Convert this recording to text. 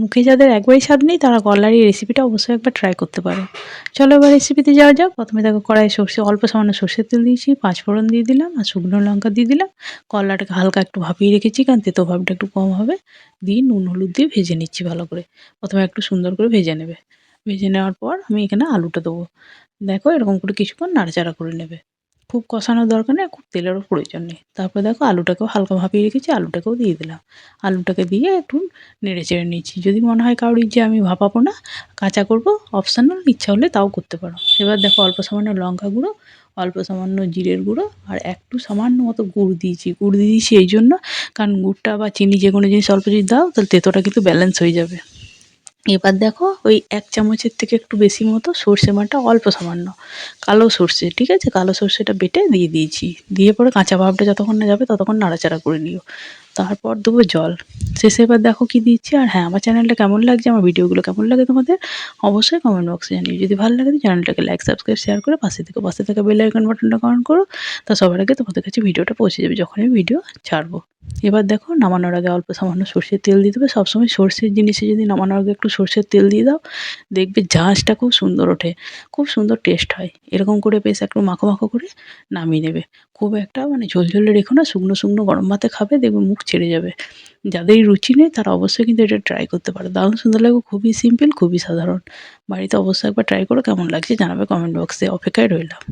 মুখে যাদের একবারই স্বাদ নেই, তারা কলার এই রেসিপিটা অবশ্যই একবার ট্রাই করতে পারো। চলো এবার রেসিপিতে যাওয়া যাক। প্রথমে দেখো কড়াই সর্ষে, অল্প সামান্য সর্ষের তেল দিয়েছি পাঁচ ফোড়ন দিয়ে দিলাম আর শুকনো লঙ্কা দিয়ে দিলাম। কলাটাকে হালকা একটু ভাপিয়ে রেখেছি, কারণ তেতো ভাবটা একটু কম হবে। দিয়ে নুন, হলুদ দিয়ে ভেজে নিচ্ছি ভালো করে। প্রথমে একটু সুন্দর করে ভেজে নেবে। ভেজে নেওয়ার পর আমি এখানে আলুটা দেবো। দেখো এরকম করে কিছুক্ষণ নাড়াচাড়া করে নেবে। খুব কষানোর দরকার নেই, খুব তেলেরও প্রয়োজন নেই। তারপর দেখো আলুটাকেও হালকা ভাপিয়ে রেখেছি, আলুটাকেও দিয়ে দিলাম। আলুটাকে দিয়ে একটু নেড়ে চেড়ে নিচ্ছি যদি মনে হয় কারোর যে আমি ভাপাবো না, কাঁচা করব অপশানাল ইচ্ছা হলে তাও করতে পারো। এবার দেখো অল্প সামান্য লঙ্কা গুঁড়ো, অল্প সামান্য জিরের গুঁড়ো, আর একটু সামান্য মতো গুড় দিয়েছি। গুড় দিয়েছি এই জন্য, কারণ গুড়টা বা চিনি যে কোনো জিনিস অল্প যদি দাও, তাহলে তেতোটা কিন্তু ব্যালেন্স হয়ে যাবে। এবার দেখো ওই এক চামচের থেকে একটু বেশি মতো সর্ষে মাটা অল্প সামান্য। কালো সর্ষে, ঠিক আছে? কালো সর্ষেটা বেটে দিয়ে দিয়েছি। দিয়ে পরে কাঁচা ভাবটা যতক্ষণ না যাবে ততক্ষণ নাড়াচাড়া করে নিও। তারপর দেবো জল। শেষে এবার দেখো কি দিচ্ছি। আর হ্যাঁ আমার চ্যানেলটা কেমন লাগছে, আমার ভিডিওগুলো কেমন লাগে তোমাদের, অবশ্যই কমেন্ট বক্সে জানিও। যদি ভালো লাগে তো চ্যানেলটাকে লাইক সাবস্ক্রাইব শেয়ার করে পাশে থেকে, পাশে থাকা বেল আইকন বাটনটা কমেন্ট করো, তা সবার আগে তোমাদের কাছে ভিডিওটা পৌঁছে যাবে যখন আমি ভিডিও ছাড়বো। এবার দেখো, নামানোর আগে অল্প সামান্য সর্ষের তেল দিয়ে দেবে। সবসময় সর্ষের জিনিসে যদি নামানোর আগে একটু সর্ষের তেল দিয়ে দাও, দেখবে ঝাঁঝটা খুব সুন্দর ওঠে, খুব সুন্দর টেস্ট হয়। এরকম করে বেশ একটু মাখো মাখো করে নামিয়ে নেবে। খুব একটা মানে ঝোলঝোলে রেখো না, শুকনো শুকনো গরম ভাতে খাবে, দেখবে মুখ ছেড়ে যাবে। যাদের রুচি নেই, তারা অবশ্যই কিন্তু এটা ট্রাই করতে পারে। দারুণ সুন্দর লাগবে খুবই সিম্পল খুবই সাধারণ। বাড়িতে অবশ্যই একবার ট্রাই করো, কেমন লাগছে জানাবে কমেন্ট বক্সে অপেক্ষায় রইলাম।